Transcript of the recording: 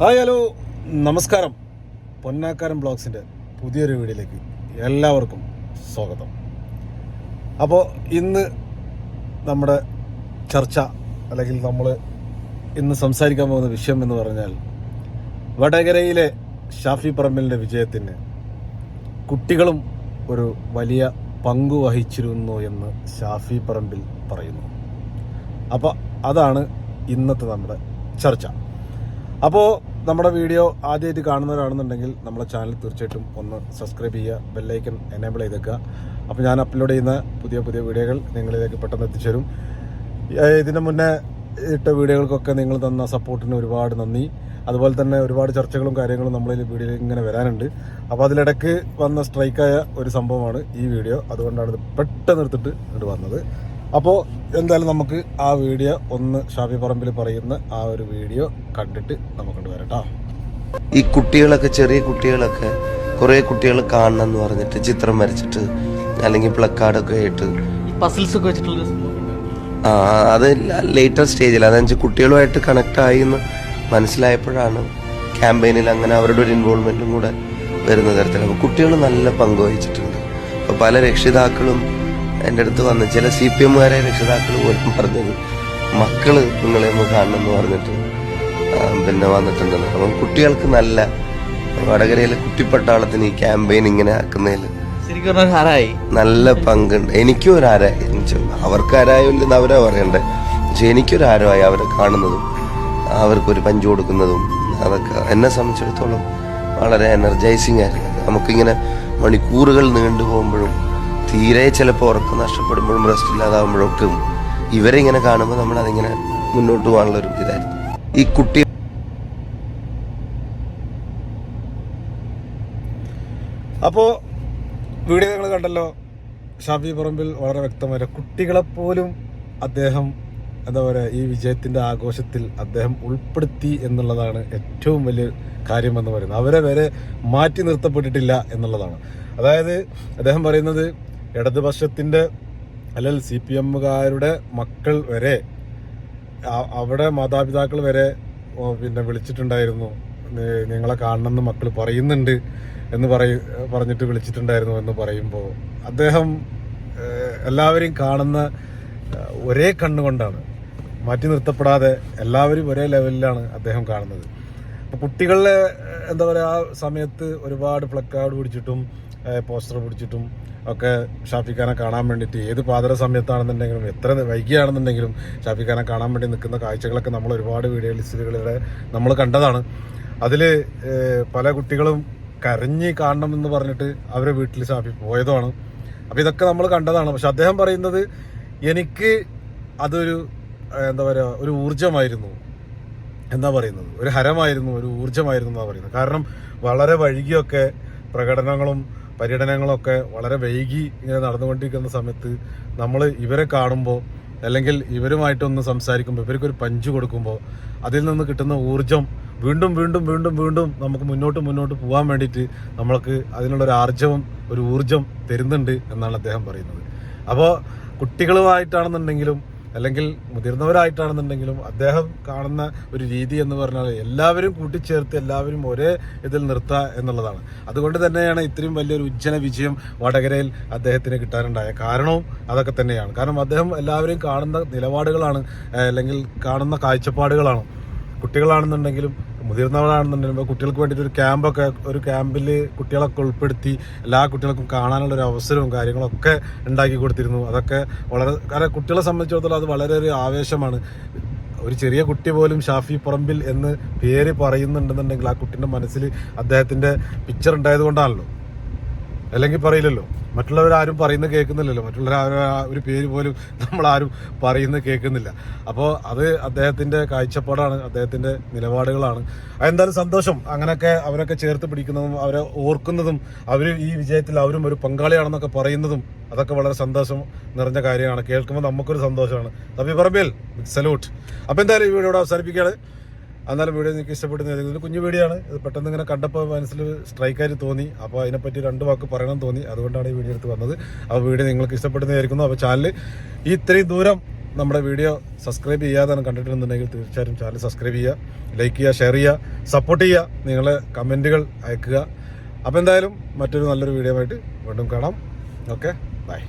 Hi hello. നമസ്കാരം. പൊന്നാക്കാരൻ ബ്ലോഗ്സിന്റെ പുതിയൊരു വീഡിയോയിലേക്ക് എല്ലാവർക്കും സ്വാഗതം. അപ്പോൾ ഇന്ന് നമ്മുടെ ചർച്ച അല്ലെങ്കിൽ നമ്മൾ ഇന്ന് സംസാരിക്കാൻ പോകുന്ന വിഷയം എന്ന് പറഞ്ഞാൽ വടകരയിലെ ഷാഫി പറമ്പലിന്റെ വിജയത്തിന് കുട്ടികളും ഒരു വലിയ പങ്കു വഹിച്ചിരുന്നു എന്ന് ഷാഫി പറമ്പിൽ പറയുന്നു. അപ്പോൾ അതാണ് ഇന്നത്തെ നമ്മുടെ ചർച്ച. അപ്പോൾ നമ്മുടെ വീഡിയോ ആദ്യമായിട്ട് കാണുന്നവരാണെന്നുണ്ടെങ്കിൽ നമ്മുടെ ചാനൽ തീർച്ചയായിട്ടും ഒന്ന് സബ്സ്ക്രൈബ് ചെയ്യുക ബെല്ലൈക്കൻ എനേബിൾ ചെയ്തേക്കുക. അപ്പോൾ ഞാൻ അപ്ലോഡ് ചെയ്യുന്ന പുതിയ പുതിയ വീഡിയോകൾ നിങ്ങളിലേക്ക് പെട്ടെന്ന് എത്തിച്ചേരും. ഇതിന് മുന്നേ ഇട്ട വീഡിയോകൾക്കൊക്കെ നിങ്ങൾ തന്ന സപ്പോർട്ടിന് ഒരുപാട് നന്ദി. അതുപോലെ തന്നെ ഒരുപാട് ചർച്ചകളും കാര്യങ്ങളും നമ്മളിൽ വീഡിയോയിൽ ഇങ്ങനെ വരാനുണ്ട്. അപ്പോൾ അതിലിടയ്ക്ക് വന്ന സ്ട്രൈക്കായ ഒരു സംഭവമാണ് ഈ വീഡിയോ. അതുകൊണ്ടാണ് ഇത് പെട്ടെന്ന് എടുത്തിട്ട് ഇങ്ങോട്ട് വന്നത്. അപ്പോൾ എന്തായാലും നമുക്ക് ആ വീഡിയോ ഒന്ന് ഷാഫി പറമ്പിൽ പറയുന്ന ആ ഒരു വീഡിയോ കണ്ടിട്ട് നമുക്കൊണ്ട് വരട്ടോ ഈ കുട്ടികളൊക്കെ ചെറിയ കുട്ടികളൊക്കെ കുറേ കുട്ടികൾ കാണണം എന്ന് പറഞ്ഞിട്ട് ചിത്രം വരച്ചിട്ട് അല്ലെങ്കിൽ പ്ലക്കാർഡൊക്കെ ആയിട്ട് പസിൽസ് ഒക്കെ വെച്ചിട്ടുള്ള ആ അത് ലേറ്റർ സ്റ്റേജിൽ അതെന്ന് കുട്ടികളുമായിട്ട് കണക്ട് ആയി എന്ന് മനസ്സിലായപ്പോഴാണ് ക്യാമ്പയിനിൽ അങ്ങനെ അവരുടെ ഒരു ഇൻവോൾവ്മെന്റും കൂടെ വരുന്ന തരത്തിൽ അപ്പോൾ കുട്ടികൾ നല്ല പങ്ക് വഹിച്ചിട്ടുണ്ട്. അപ്പോൾ പല രക്ഷിതാക്കളും എന്റെ അടുത്ത് വന്ന് ചില സി പി എമ്മുകാരെ രക്ഷിതാക്കൾ പോലും പറഞ്ഞത് മക്കൾ നിങ്ങളെ ഒന്ന് കാണണം എന്ന് പറഞ്ഞിട്ട് പിന്നെ വന്നിട്ടുണ്ടെന്ന്. അപ്പം കുട്ടികൾക്ക് നല്ല വടകരയിലെ കുട്ടിപ്പട്ടാളത്തിന് ഈ ക്യാമ്പയിൻ ഇങ്ങനെ ആക്കുന്നതിൽ നല്ല പങ്കുണ്ട്. എനിക്കും ഒരു ആരായി അവർക്ക് ആരായില്ലെന്ന് അവരാ പറയണ്ടേ. പക്ഷെ എനിക്കൊരു ആരമായി അവരെ കാണുന്നതും അവർക്കൊരു പഞ്ചു കൊടുക്കുന്നതും അതൊക്കെ എന്നെ സംബന്ധിച്ചിടത്തോളം വളരെ എനർജൈസിങ് ആയിരുന്നു. നമുക്കിങ്ങനെ മണിക്കൂറുകൾ നീണ്ടു പോകുമ്പോഴും തീരെ ചിലപ്പോൾ ഉറക്കം നഷ്ടപ്പെടുമ്പോഴും റെസ്റ്റ് ഇല്ലാതാവുമ്പോഴൊക്കെ ഇവരെ ഇങ്ങനെ കാണുമ്പോൾ നമ്മൾ അതിങ്ങനെ മുന്നോട്ട് പോകാനുള്ള ഒരു ഇതായിരുന്നു. ഈ കുട്ടി അപ്പോൾ വീഡിയോ നിങ്ങൾ കണ്ടല്ലോ. ഷാഫി പറമ്പിൽ വളരെ വ്യക്തമായ കുട്ടികളെപ്പോലും അദ്ദേഹം എന്താ പറയുക ഈ വിജയത്തിന്റെ ആഘോഷത്തിൽ അദ്ദേഹം ഉൾപ്പെടുത്തി എന്നുള്ളതാണ് ഏറ്റവും വലിയ കാര്യമെന്ന് പറയുന്നത്. അവരെ വരെ മാറ്റി നിർത്തപ്പെട്ടിട്ടില്ല എന്നുള്ളതാണ്. അതായത് അദ്ദേഹം പറയുന്നത് ഇടതുപക്ഷത്തിന്റെ അല്ലെങ്കിൽ സി പി എമ്മുകാരുടെ മക്കൾ വരെ അവിടെ മാതാപിതാക്കൾ വരെ പിന്നെ വിളിച്ചിട്ടുണ്ടായിരുന്നു. നിങ്ങളെ കാണണമെന്ന് മക്കൾ പറയുന്നുണ്ട് എന്ന് പറയ പറഞ്ഞിട്ട് വിളിച്ചിട്ടുണ്ടായിരുന്നു എന്ന് പറയുമ്പോൾ അദ്ദേഹം എല്ലാവരെയും കാണുന്ന ഒരേ കണ്ണുകൊണ്ടാണ് മാറ്റി നിർത്തപ്പെടാതെ എല്ലാവരും ഒരേ ലെവലിലാണ് അദ്ദേഹം കാണുന്നത്. അപ്പോൾ കുട്ടികളെ എന്താ പറയുക ആ സമയത്ത് ഒരുപാട് പ്ലക്കാർഡ് പിടിച്ചിട്ടും പോസ്റ്റർ പിടിച്ചിട്ടും ഒക്കെ ഷാഫിഖാനെ കാണാൻ വേണ്ടിയിട്ട് ഏത് പാതര സമയത്താണെന്നുണ്ടെങ്കിലും എത്ര വൈകിയാണെന്നുണ്ടെങ്കിലും ഷാഫിഖാനെ കാണാൻ വേണ്ടി നിൽക്കുന്ന കാഴ്ചകളൊക്കെ നമ്മൾ ഒരുപാട് വീഡിയോ ലിസ്റ്റുകളിലൂടെ നമ്മൾ കണ്ടതാണ്. അതിൽ പല കുട്ടികളും കരഞ്ഞ് കാണണമെന്ന് പറഞ്ഞിട്ട് അവരെ വീട്ടിൽ ഷാഫി പോയതുമാണ്. അപ്പോൾ ഇതൊക്കെ നമ്മൾ കണ്ടതാണ്. പക്ഷെ അദ്ദേഹം പറയുന്നത് എനിക്ക് അതൊരു എന്താ പറയുക ഒരു ഊർജമായിരുന്നു എന്താ പറയുന്നത്. ഒരു ഹരമായിരുന്നു ഒരു ഊർജമായിരുന്നു എന്നാണ് പറയുന്നത്. കാരണം വളരെ വൈകിയൊക്കെ പ്രകടനങ്ങളും പര്യടനങ്ങളൊക്കെ വളരെ വൈകി ഇങ്ങനെ നടന്നുകൊണ്ടിരിക്കുന്ന സമയത്ത് നമ്മൾ ഇവരെ കാണുമ്പോൾ അല്ലെങ്കിൽ ഇവരുമായിട്ടൊന്ന് സംസാരിക്കുമ്പോൾ ഇവർക്കൊരു പഞ്ച് കൊടുക്കുമ്പോൾ അതിൽ നിന്ന് കിട്ടുന്ന ഊർജം വീണ്ടും വീണ്ടും വീണ്ടും വീണ്ടും നമുക്ക് മുന്നോട്ട് മുന്നോട്ട് പോകാൻ വേണ്ടിയിട്ട് നമ്മൾക്ക് അതിനുള്ളൊരു ആർജവം ഒരു ഊർജം തരുന്നുണ്ട് എന്നാണ് അദ്ദേഹം പറയുന്നത്. അപ്പോൾ കുട്ടികളുമായിട്ടാണെന്നുണ്ടെങ്കിലും അല്ലെങ്കിൽ മുതിർന്നവരായിട്ടാണെന്നുണ്ടെങ്കിലും അദ്ദേഹം കാണുന്ന ഒരു രീതി എന്ന് പറഞ്ഞാൽ എല്ലാവരും കൂട്ടിച്ചേർത്ത് എല്ലാവരും ഒരേ ഇതിൽ നിർത്തുക എന്നുള്ളതാണ്. അതുകൊണ്ട് തന്നെയാണ് ഇത്രയും വലിയൊരു ഉജ്ജന വിജയം വടകരയിൽ അദ്ദേഹത്തിന് കിട്ടാനുണ്ടായ കാരണവും അതൊക്കെ തന്നെയാണ്. കാരണം അദ്ദേഹം എല്ലാവരെയും കാണുന്ന നിലപാടുകളാണ് അല്ലെങ്കിൽ കാണുന്ന കാഴ്ചപ്പാടുകളാണ്. കുട്ടികളാണെന്നുണ്ടെങ്കിലും മുതിർന്നവരാണെന്നുണ്ടെങ്കിലും ഇപ്പോൾ കുട്ടികൾക്ക് വേണ്ടിയിട്ട് ഒരു ക്യാമ്പൊക്കെ ഒരു ക്യാമ്പിൽ കുട്ടികളൊക്കെ ഉൾപ്പെടുത്തി എല്ലാ കുട്ടികൾക്കും കാണാനുള്ള ഒരു അവസരവും കാര്യങ്ങളൊക്കെ ഉണ്ടാക്കി കൊടുത്തിരുന്നു. അതൊക്കെ വളരെ കാരണം കുട്ടികളെ സംബന്ധിച്ചിടത്തോളം അത് വളരെ ഒരു ആവേശമാണ്. ഒരു ചെറിയ കുട്ടി പോലും ഷാഫി പറമ്പിൽ എന്ന് പേര് പറയുന്നുണ്ടെന്നുണ്ടെങ്കിൽ ആ കുട്ടിന്റെ മനസ്സിൽ അദ്ദേഹത്തിന്റെ പിക്ചർ ഉണ്ടായത് കൊണ്ടാണല്ലോ. അല്ലെങ്കിൽ പറയില്ലല്ലോ. മറ്റുള്ളവരാരും പറയുന്നത് കേൾക്കുന്നില്ലല്ലോ. മറ്റുള്ളവർ ആ ഒരു പേര് പോലും നമ്മൾ ആരും പറയുന്നത് കേൾക്കുന്നില്ല. അപ്പോൾ അത് അദ്ദേഹത്തിന്റെ കാഴ്ചപ്പാടാണ് അദ്ദേഹത്തിന്റെ നിലപാടുകളാണ്. എന്തായാലും സന്തോഷം. അങ്ങനെയൊക്കെ അവരൊക്കെ ചേർത്ത് പിടിക്കുന്നതും അവരെ ഓർക്കുന്നതും അവർ ഈ വിജയത്തിൽ അവരും ഒരു പങ്കാളിയാണെന്നൊക്കെ പറയുന്നതും അതൊക്കെ വളരെ സന്തോഷം നിറഞ്ഞ കാര്യമാണ്. കേൾക്കുമ്പോൾ നമുക്കൊരു സന്തോഷമാണ്. തപ്പി പറമ്പിൽ സല്യൂട്ട് അപ്പോൾ എന്തായാലും ഈ വീഡിയോ അവസാനിപ്പിക്കുകയാണ്. എന്നാലും വീഡിയോ നിങ്ങൾക്ക് ഇഷ്ടപ്പെടുന്ന ഏതെങ്കിലും കുഞ്ഞു വീഡിയോ ഇത് പെട്ടെന്ന് ഇങ്ങനെ കണ്ടപ്പോൾ മനസ്സിൽ സ്ട്രൈക്കായി തോന്നി. അപ്പോൾ അതിനെപ്പറ്റി രണ്ട് വാക്ക് പറയണം തോന്നി. അതുകൊണ്ടാണ് ഈ വീഡിയോ എടുത്ത് വന്നത്. അപ്പോൾ വീഡിയോ നിങ്ങൾക്ക് ഇഷ്ടപ്പെടുന്നതായിരിക്കുന്നു അപ്പോൾ ചാനൽ ഈ ഇത്രയും ദൂരം നമ്മുടെ വീഡിയോ സബ്സ്ക്രൈബ് ചെയ്യാതാണ് കണ്ടിട്ടുണ്ടെന്നുണ്ടെങ്കിൽ തീർച്ചയായും ചാനൽ സബ്സ്ക്രൈബ് ചെയ്യുക ലൈക്ക് ചെയ്യുക ഷെയർ ചെയ്യുക സപ്പോർട്ട് ചെയ്യുക നിങ്ങളെ കമന്റുകൾ അയക്കുക. അപ്പോൾ എന്തായാലും മറ്റൊരു നല്ലൊരു വീഡിയോ ആയിട്ട് വീണ്ടും കാണാം. Okay bye